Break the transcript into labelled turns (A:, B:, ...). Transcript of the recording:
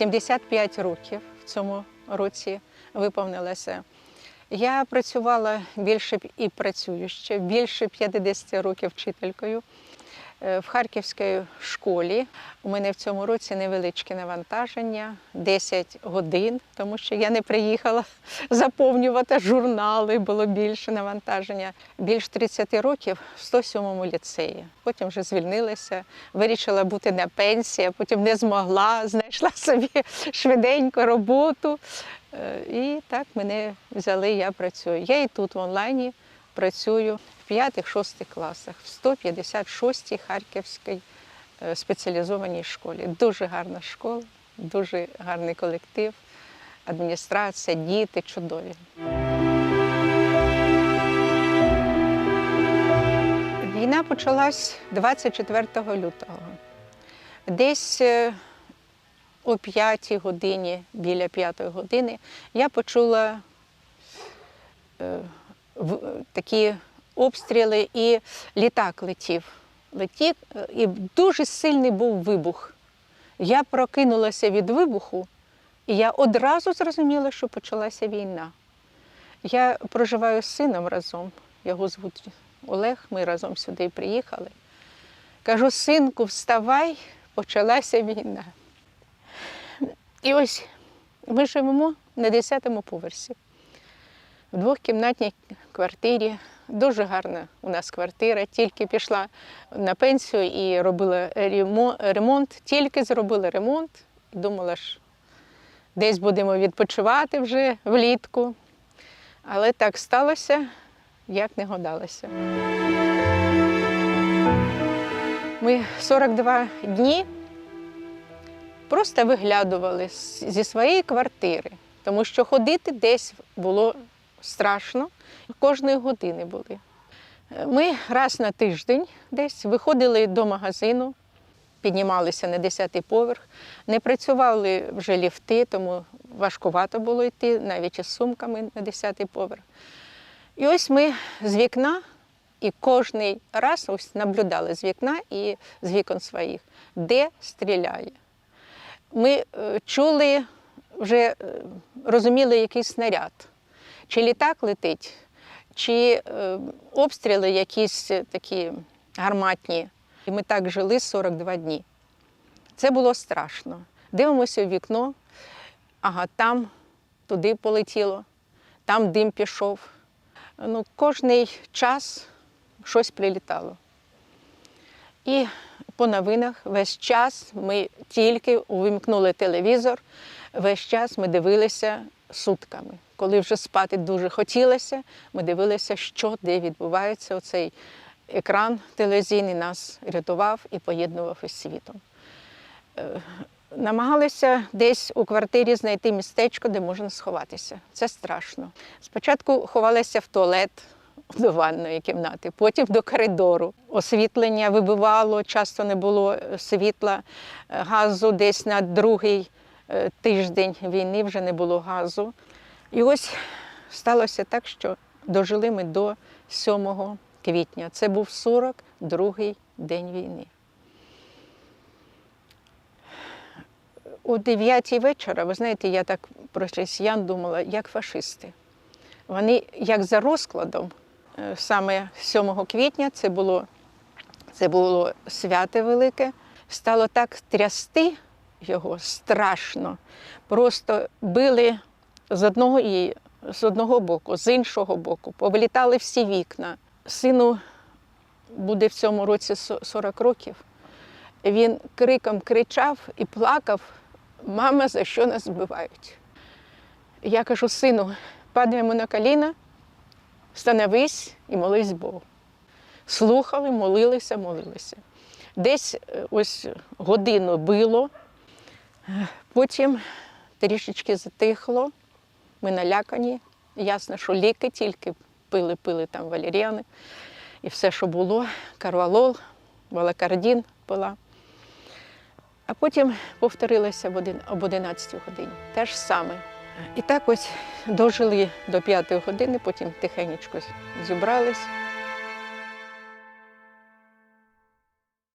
A: 75 років в цьому році виповнилося. Я працювала більше і працюю ще більше 50 років вчителькою в Харківській школі. У мене в цьому році невеличке навантаження 10 годин, тому що я не приїхала заповнювати журнали, було більше навантаження. Більш 30 років в 107-му ліцеї. Потім вже звільнилася, вирішила бути на пенсії, потім не змогла, знайшла собі швиденько роботу. Е, І так мене взяли, я працюю. Я і тут в онлайні працюю 5-6 класах, в 156-й Харківській е, спеціалізованій школі. Дуже гарна школа, дуже гарний колектив, адміністрація, діти чудові. Війна почалась 24 лютого. Десь е, о 5 годині, біля 5 години, я почула е, в- такі обстріли і літак летів. Летів, і дуже сильний був вибух. Я прокинулася від вибуху, і я одразу зрозуміла, що почалася війна. Я проживаю з сином разом, його звуть Олег, ми разом сюди приїхали. Кажу, синку, вставай, почалася війна. І ось ми живемо на 10-му поверсі, в двохкімнатній квартирі. Дуже гарна у нас квартира, тільки пішла на пенсію і робила ремонт, тільки зробила ремонт думала, що десь будемо відпочивати вже влітку. Але так сталося, як не гадалося. Ми 42 дні просто виглядували зі своєї квартири, тому що ходити десь було страшно, кожної години були. Ми раз на тиждень десь виходили до магазину, піднімалися на 10-й поверх, не працювали вже ліфти, тому важкувато було йти навіть із сумками на 10-й поверх. І ось ми з вікна, і кожний раз ось наблюдали з вікна і з вікон своїх, де стріляє. Ми е, чули, вже е, розуміли якийсь снаряд, чи літак летить, чи е, обстріли якісь такі гарматні. І ми так жили 42 дні. Це було страшно. Дивимося у вікно, ага, там туди полетіло, там дим пішов. Ну, кожний час щось прилітало. І по новинах весь час ми тільки увімкнули телевізор, весь час ми дивилися сутками. Коли вже спати дуже хотілося, ми дивилися, що де відбувається. Оцей екран телевізійний нас рятував і поєднував із світом. Е, Намагалися десь у квартирі знайти містечко, де можна сховатися. Це страшно. Спочатку ховалися в туалет до ванної кімнати, потім до коридору. Освітлення вибивало, часто не було е, світла, Е, газу десь на другий тиждень війни вже не було газу. І ось сталося так, що дожили ми до 7 квітня. Це був 42-й день війни. О 9 вечора, ви знаєте, я так про росіян думала, як фашисти. Вони, як за розкладом, е, саме 7 квітня, це було, це було свято велике, стало так трясти його страшно. Просто били з одного і з одного боку, з іншого боку, повилітали всі вікна. Сину буде в цьому році 40 років. Він криком кричав і плакав: Мама, за що нас вбивають? Я кажу, сину, падаємо на коліна, становись і молись Богу. Слухали, молилися, молилися. Десь е, ось годину било, потім трішечки затихло, ми налякані. Ясно, що ліки тільки пили, пили там валеріани і все, що було, карвалол, валакардін пила. А потім повторилося об 11 годині. Те ж саме. І так ось дожили до 5 години, потім тихенечко зібрались.